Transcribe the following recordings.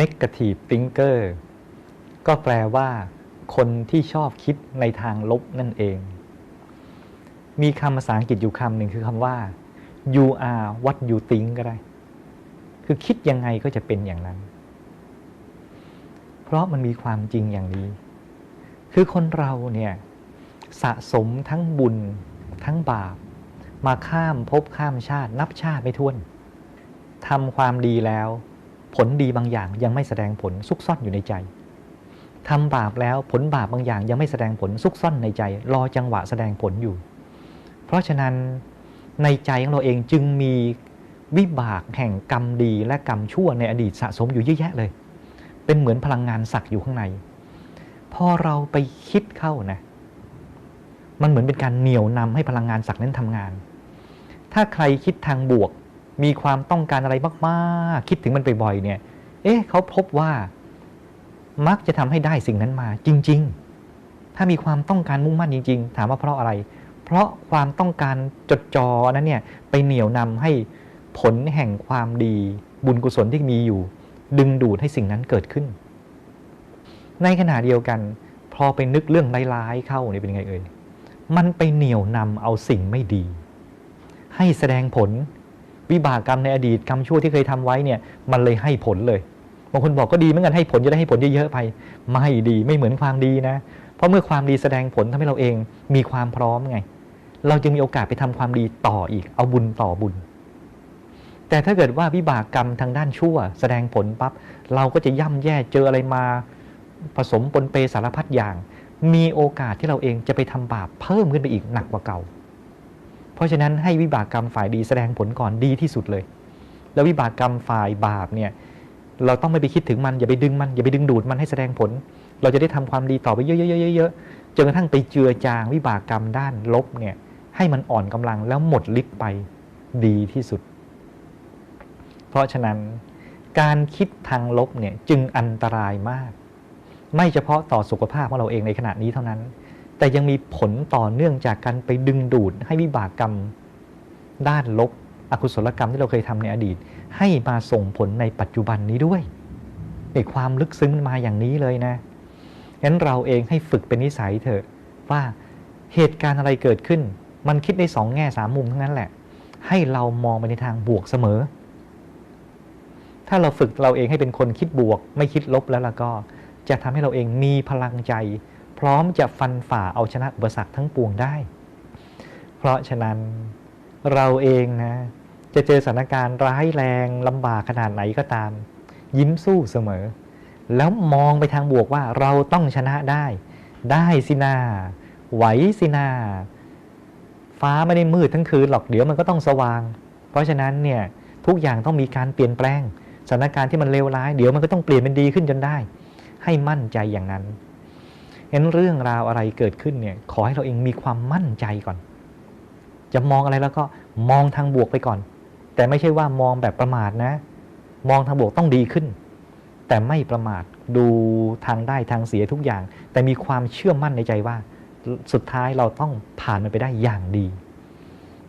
negative thinker ก็แปลว่า คนที่ชอบคิดในทางลบนั่นเอง มีคำภาษาอังกฤษอยู่คำหนึ่งคือคำว่า you are what you think ก็ได้ คือคิดยังไงก็จะเป็นอย่างนั้น เพราะมันมีความจริงอย่างนี้ คือคนเราเนี่ยสะสมทั้งบุญทั้งบาป มาข้ามภพข้ามชาติ นับชาติไม่ถ้วนทำความดีแล้ว ผลดีบางอย่างยังไม่แสดงผลซุกซ่อนอยู่ในใจทำบาปแล้วผลบาปบางอย่างยังไม่แสดงผลซุกซ่อนในใจ รอจังหวะแสดงผลอยู่ เพราะฉะนั้นในใจของเราเองจึงมีวิบากแห่งกรรมดีและกรรมชั่วในอดีตสะสมอยู่เยอะแยะเลย เป็นเหมือนพลังงานศักดิ์อยู่ข้างใน พอเราไปคิดเข้านะ มันเหมือนเป็นการเหนี่ยวนำให้พลังงานศักดิ์นั้นทำงาน ถ้าใครคิดทางบวก มีความต้องการอะไรมากๆ คิดถึงมันบ่อยๆเนี่ย เอ๊ะเขาพบว่า มักจะทำให้ได้สิ่งนั้นมา จริง ๆ ถ้ามีความต้องการมุ่งมั่นจริง ๆ ถามว่าเพราะอะไร เพราะความต้องการจดจอนั้นเนี่ยไปเหนี่ยวนำให้ผลแห่งความดีบุญกุศลที่มีอยู่ ดึงดูดให้สิ่งนั้นเกิดขึ้น ในขณะเดียวกัน พอไปนึกเรื่องร้ายๆเข้าเนี่ยเป็นไงเอ่ยมันไปเหนี่ยวนำเอาสิ่งไม่ดี ให้แสดงผล วิบากกรรมในอดีตกรรมชั่วที่เคยทำไว้เนี่ยมันเลยให้ผลเลยบางคนบอกก็ดีเหมือนกันให้ผลจะได้ให้ผลเยอะๆไป ไม่ดีไม่เหมือนความดีนะ เพราะเมื่อความดีแสดงผลทำให้เราเองมีความพร้อมไง เราจึงมีโอกาสไปทำความดีต่ออีก เอาบุญต่อบุญ แต่ถ้าเกิดว่าวิบากกรรมทางด้านชั่ว แสดงผลปั๊บเราก็จะย่ำแย่เจออะไรมา ผสมปนเปสารพัดอย่าง มีโอกาสที่เราเองจะไปทำบาปเพิ่มขึ้นไปอีกหนักกว่าเก่า ราะฉะนั้นให้วิบากกรรมฝ่ายดีแสดงผลก่อนดีที่สุดเลย แล้ววิบากกรรมฝ่ายบาปเนี่ยเราต้องไม่ไปคิดถึงมันอย่าไปดึงมันอย่าไปดึงดูดมันให้แสดงผล เราจะได้ทำความดีต่อไปเยอะๆๆๆจนกระทั่งไปเจือจางวิบากกรรมด้านลบเนี่ยให้มันอ่อนกำลังแล้วหมดฤทธิ์ไปดีที่สุด เพราะฉะนั้นการคิดทางลบเนี่ยจึงอันตรายมาก ไม่เฉพาะต่อสุขภาพของเราเองในขณะนี้เท่านั้น แต่ยังมีผลต่อเนื่องจากการไปดึงดูดให้วิบากกรรม ด้านลบอกุศลกรรมที่เราเคยทำในอดีต ให้มาส่งผลในปัจจุบันนี้ด้วยในความลึกซึ้งมันมาอย่างนี้เลยนะงั้นเราเองให้ฝึกเป็นนิสัยเถอะว่าเหตุการณ์อะไรเกิดขึ้น มันคิดได้สองแง่สามมุมทั้งนั้นแหละ ให้เรามองไปในทางบวกเสมอ ถ้าเราฝึกเราเองให้เป็นคนคิดบวก ไม่คิดลบแล้วล่ะก็ จะทำให้เราเองมีพลังใจ พร้อมจะฟันฝ่าเอาชนะอุปสรรคทั้งปวงได้ เพราะฉะนั้นเราเองนะ จะเจอสถานการณ์ร้ายแรงลำบากขนาดไหนก็ตาม ยิ้มสู้เสมอ แล้วมองไปทางบวกว่าเราต้องชนะได้ ได้สินาไหวสินาฟ้าไม่ได้มืดทั้งคืนหรอกเดี๋ยวมันก็ต้องสว่าง เพราะฉะนั้นเนี่ยทุกอย่างต้องมีการเปลี่ยนแปลงสถานการณ์ที่มันเลวร้าย เดี๋ยวมันก็ต้องเปลี่ยนเป็นดีขึ้นจนได้ ให้มั่นใจอย่างนั้น เห็นเรื่องราวอะไรเกิดขึ้นเนี่ยขอให้เราเองมีความมั่นใจก่อน จะมองอะไรแล้วก็มองทางบวกไปก่อน แต่ไม่ใช่ว่ามองแบบประมาทนะ มองทางบวกต้องดีขึ้น แต่ไม่ประมาทดูทางได้ทางเสียทุกอย่าง แต่มีความเชื่อมั่นในใจว่า สุดท้ายเราต้องผ่านมันไปได้อย่างดี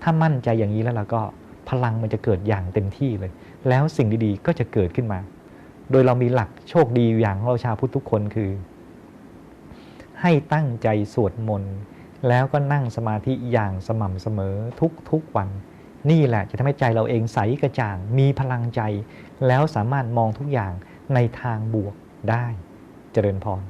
ถ้ามั่นใจอย่างนี้แล้วเราก็พลังมันจะเกิดอย่างเต็มที่เลย แล้วสิ่งดีๆ ก็จะเกิดขึ้นมา โดยเรามีหลักโชคดีอย่างของเราชาวพุทธทุกคนคือ ให้ตั้งใจสวดมนต์แล้วก็นั่งสมาธิอย่างสม่ำเสมอทุกทุกวัน นี่แหละจะทำให้ใจเราเองใสกระจ่าง มีพลังใจ แล้วสามารถมองทุกอย่างในทางบวกได้ เจริญพร